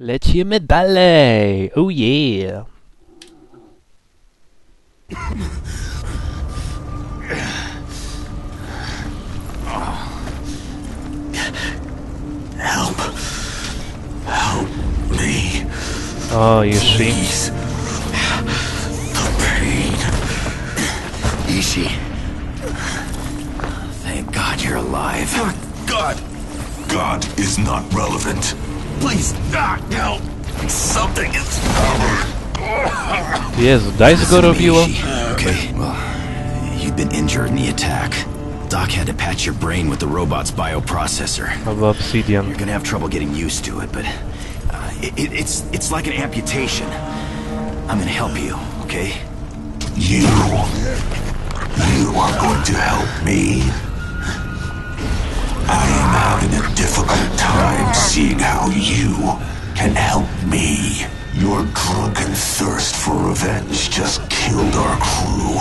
Lecimy dalej! Oh yeah! Help. Help me. Oh, o, Yushi. Please. The pain. Ishi. Thank God you're alive. God. God is not relevant. Please, not help. Something is Jezu, Dice go robiło? Ishi. Okay, well, you'd been injured in the attack. Doc had to patch your brain with the robot's bioprocessor. Albo Obsidian. You're gonna have trouble getting used to it, but uh, it, it, it's it's like an amputation. I'm gonna help you, okay? You. You are going to help me. I am having a difficult time seeing how you can help me. Your drunken thirst for revenge just killed our crew.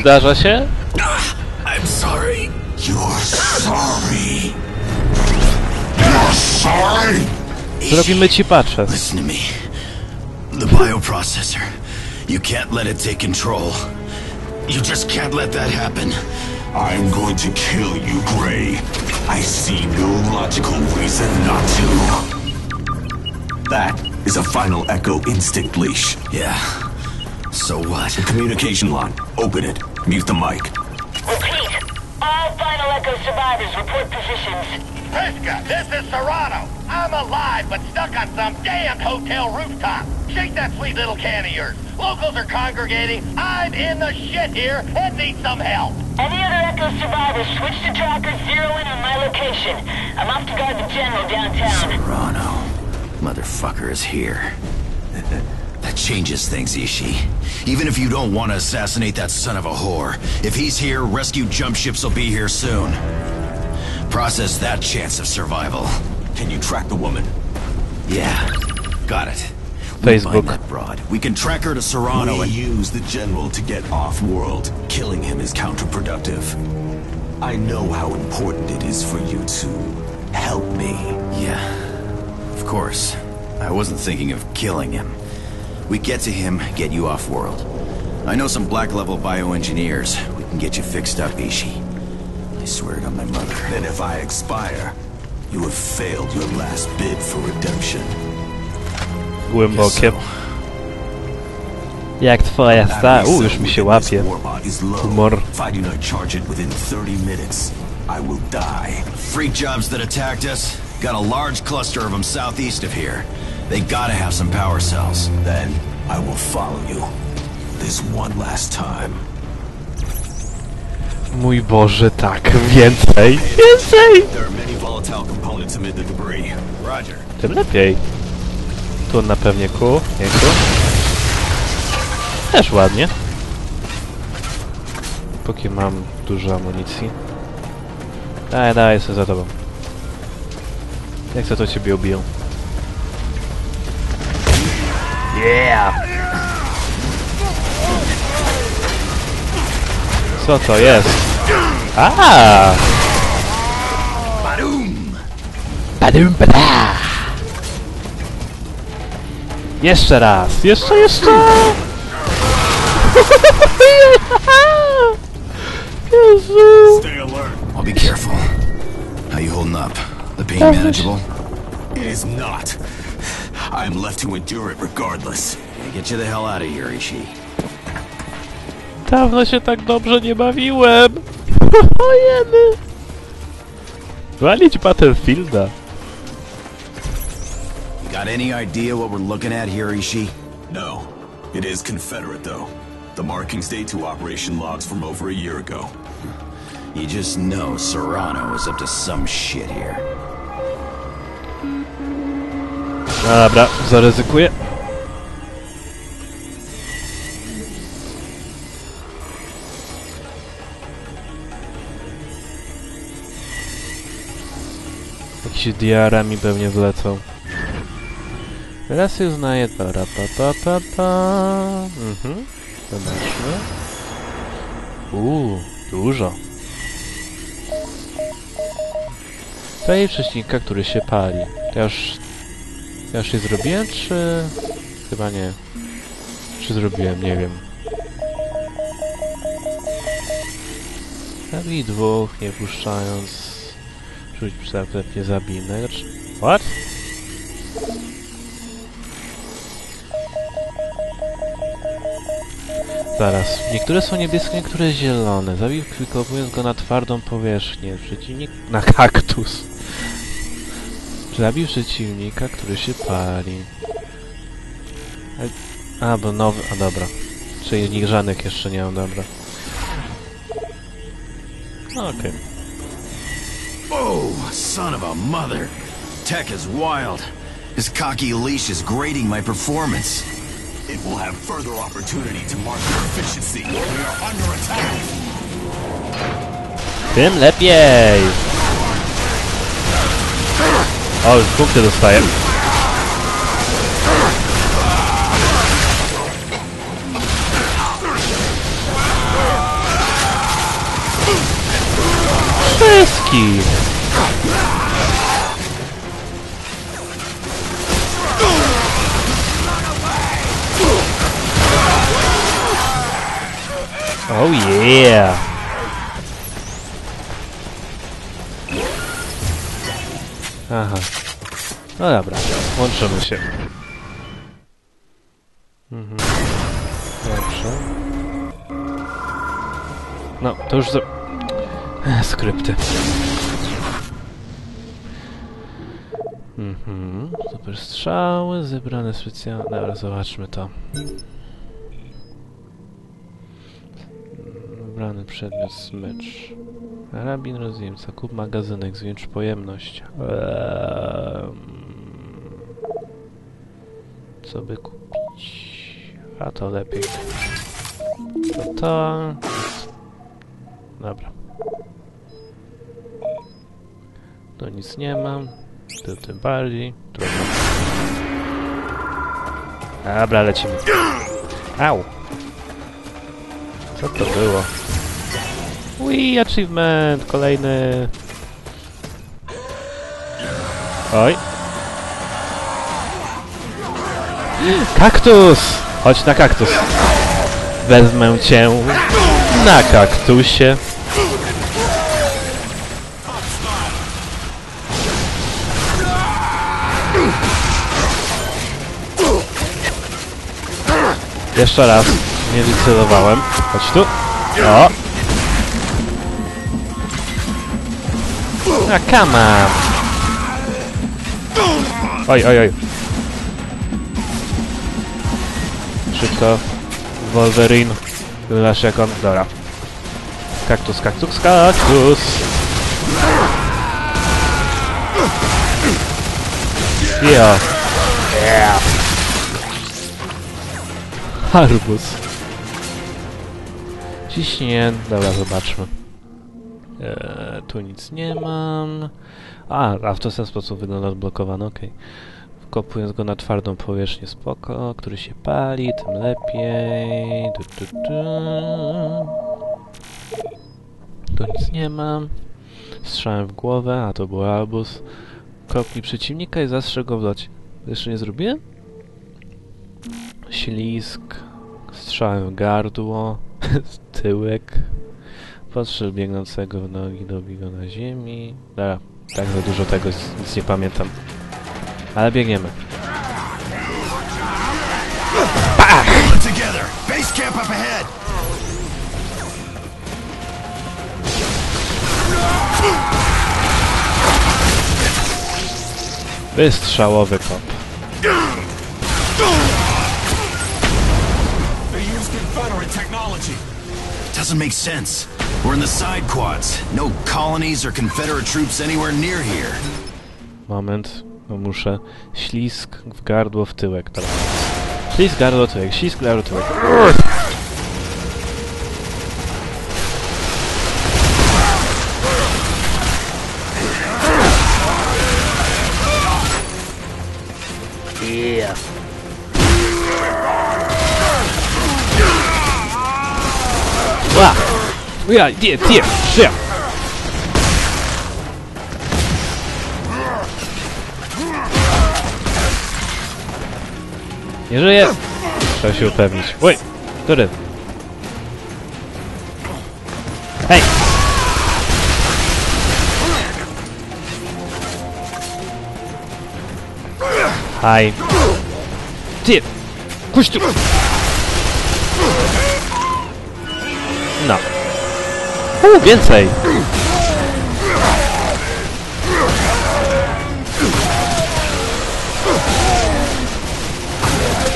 Zdarza się? Ah, I'm sorry. You're sorry. You're sorry? Zrobimy ci patrzę. Listen to me. The bioprocessor. You can't let it take control. You just can't let that happen. I'm going to kill you, Gray. I see no logical reason not to. That is a final Echo instinct leash. Yeah. So what? Communication line. Open it. Mute the mic. Repeat. All Final Echo survivors report positions. Priska, this is Serrano. I'm alive, but stuck on some damned hotel rooftop. Shake that sweet little can of yours. Locals are congregating. I'm in the shit here and need some help. Any other Echo survivors, switch to tracker, zero in on my location. I'm off to guard the General downtown. Rano. Motherfucker is here. That changes things, Ishi. Even if you don't want to assassinate that son of a whore, if he's here, rescue jump ships will be here soon. Process that chance of survival. Can you track the woman? Yeah, got it. Facebook. that broad. We can track her to Serrano we and... use the general to get off-world. Killing him is counterproductive. I know how important it is for you to help me. Yeah, of course. I wasn't thinking of killing him. We get to him, get you off-world. I know some black-level bioengineers. We can get you fixed up, Ishi. I swear it on my mother. Then if I expire, you have failed your last bid for redemption. Głębokie. Jak twoja sta... U, już mi się łapie. Humor. If I do not charge it within 30 minutes, I will die. Freak jobs that attacked us, got a large cluster of them southeast of here. They gotta have some power cells. Then I will follow you. This one last time. Mój Boże, tak. Więcej. Więcej! Tym lepiej. Tu na pewnie kół. Pięknie. Też ładnie. Póki mam dużo amunicji. Daj, daj, jestem za tobą. Jak chcę, to ciebie ubiją. Yeah! Co to jest? A! Badum! Badum, bada! Jeszcze raz! Jeszcze, jeszcze! Jezu! Stay alert. I'll be careful. How you holding up? The pain Gosh. manageable? It is not. I am left to endure it regardless. Get you the hell out of here, Ishi. Dawno się tak dobrze nie bawiłem! Ojeny! Walić Battlefielda. Got any idea what we're looking at here, Ishi? No. It is Confederate, though. The markings date to operation logs from over a year ago. You just know Serrano is up to some shit here. Dobra, zaryzykuję. Jakieś diarami pewnie wlecą. Raz się uznaje. Para, pa, pa, pa, pa. Mhm. Zobaczmy. Uuu, dużo. Spray przeciwnika, który się pali. Ja już... Ja już je zrobiłem, czy... Chyba nie. Czy zrobiłem? Nie wiem. Zabij dwóch, nie puszczając. Rzuć przyklepnie zabijmy. Znaczy- What? Zaraz. Niektóre są niebieskie, niektóre zielone. Zabij klikowując go na twardą powierzchnię. Przeciwnik... Na kaktus. Zabij przeciwnika, który się pali. A, bo nowy... A, dobra. Czyli żadnych jeszcze nie mam, dobra. No, Okej. Oh, son of a mother. Tech is wild. His cocky leash is grading my performance. It will have further opportunity to mark your efficiency. We are under attack. Tym lepiej! O, już punkty dostaję. Wszystkich! Oh yeah! Aha. No dobra, łączymy się. Mhm. Dobrze. No, to już... Za... Skrypty. Mhm. Super strzały, zebrane specjalne... Dobra, zobaczmy to. Wybrany przedmiot smycz. Karabin rozjemca, kup magazynek, zwiększ pojemność. Ehm, co by kupić? A to lepiej. To to... Dobra. To nic nie mam. Tu tym bardziej. Trudno. Dobra, lecimy. Au! Co to było? Wii, achievement! Kolejny... Oj. Kaktus! Chodź na kaktus. Wezmę cię na kaktusie. Jeszcze raz. Nie wycelowałem. Chodź tu. O! A come on. Oj, oj, oj. Szybko. Wolverine. Wylasz jak on. Dobra. Kaktus, kaktus, kaktus. Jo. Yeah. Arbuz. Ciśnie. Dobra, zobaczmy. Eee, tu nic nie mam. A, a w ten sposób wygląda odblokowany, okej. Wkopując go na twardą powierzchnię, spoko, który się pali, tym lepiej. Du, du, du. Tu nic nie mam. Strzałem w głowę, a to był albus. Kopnij przeciwnika i zastrzel go w locie. Jeszcze nie zrobiłem? Ślisk. Strzałem w gardło. Tyłek. Postrzel biegnącego w nogi, dobij go na ziemi. Dobra, tak za dużo tego, nic nie pamiętam. Ale biegniemy. Ahead. Wystrzałowy kop. Doesn't make sense. We're in the side quads. No colonies or Confederate troops anywhere near here. Moment, muszę. Ślisk w gardło, w tyłek. Dobra. Ślisk, gardło, tyłek. Ślisk, gardło, tyłek. Yeah, yeah, yeah, yeah. Nie żyje! Trzeba się upewnić. Oj! Który? Hej! Haj. Ty! Kuś tu! No. U, więcej!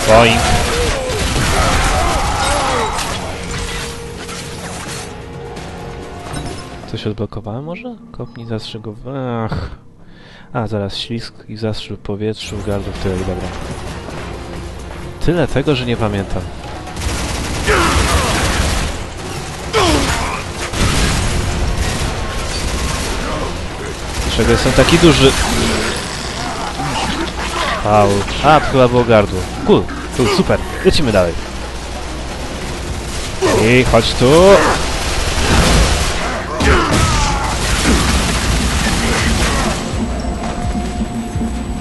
Boing. Coś odblokowałem może? Kopnij zastrzygu... Ach. A, zaraz ślisk i zastrzyk w powietrzu, gardło w tyle, dobra. Tyle tego, że nie pamiętam. Dlaczego jestem taki duży? Au. A, to chyba było gardło. Cool, cool, super. Lecimy dalej. I chodź tu.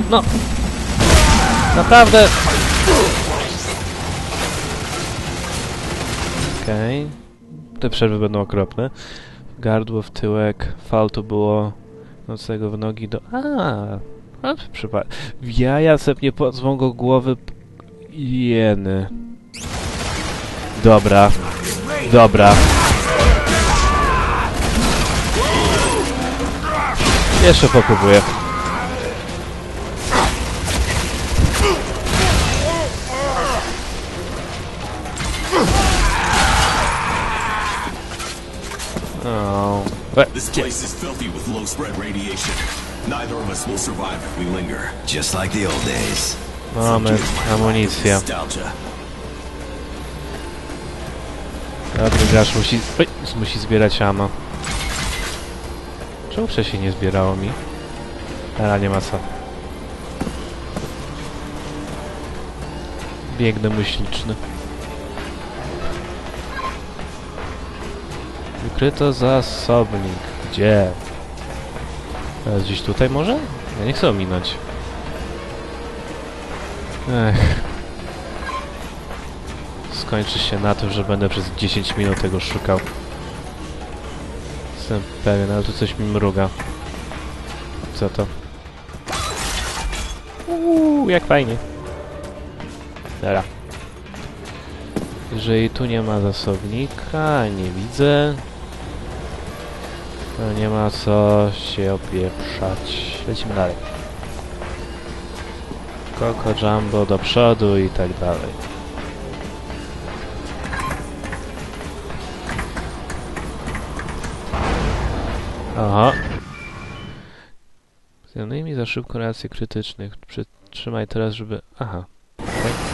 No. Naprawdę. Okej. Te przerwy będą okropne. Gardło w tyłek. Fal to było nocnego w nogi do... A, a przypa... W jaja sepnie pod go głowy... Jeny. Dobra. Dobra. Jeszcze popróbuję. We- This place is filthy with low spread radiation. Neither of us will survive if we linger. Just like the old days. Mamy amunicję. Dobry gracz musi, oj, musi zbierać ammo. Czemu wcześniej nie zbierało mi? Ale nie ma co. Biegnę mój śliczny. Wykryto zasobnik. Gdzie? Teraz gdzieś tutaj może? Ja nie chcę ominąć. Ech. Skończy się na tym, że będę przez 10 minut tego szukał. Jestem pewien, ale tu coś mi mruga. Co to? Uuu, jak fajnie. Dobra. Jeżeli tu nie ma zasobnika, nie widzę, to nie ma co się opieprzać. Lecimy dalej. Coco Jumbo do przodu i tak dalej. Aha. Zjadłymi za szybką reakcję krytycznych. Przytrzymaj teraz, żeby... Aha. okej.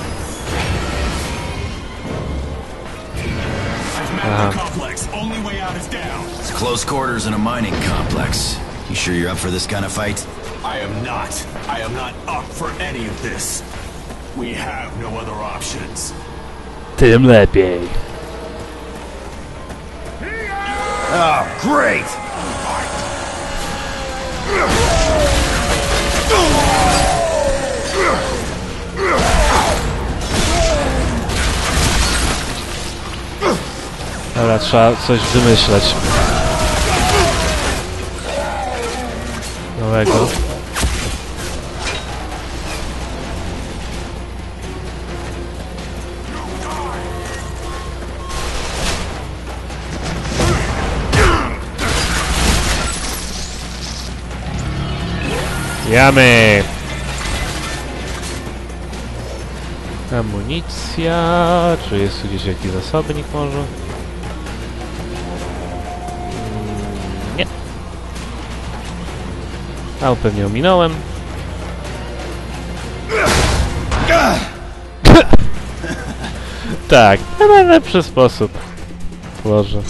Uh-huh. Aha. Complex. Only way out is down. It's close quarters in a mining complex. You sure you're up for this kind of fight? I am not. I am not up for any of this. We have no other options. Tym lepiej. Oh, great! Dobra, trzeba coś wymyśleć. Nowego. Jamy! Amunicja... Czy jest tu gdzieś jakiś zasobnik może? A, pewnie ominąłem. tak, to najlepszy sposób. Boże.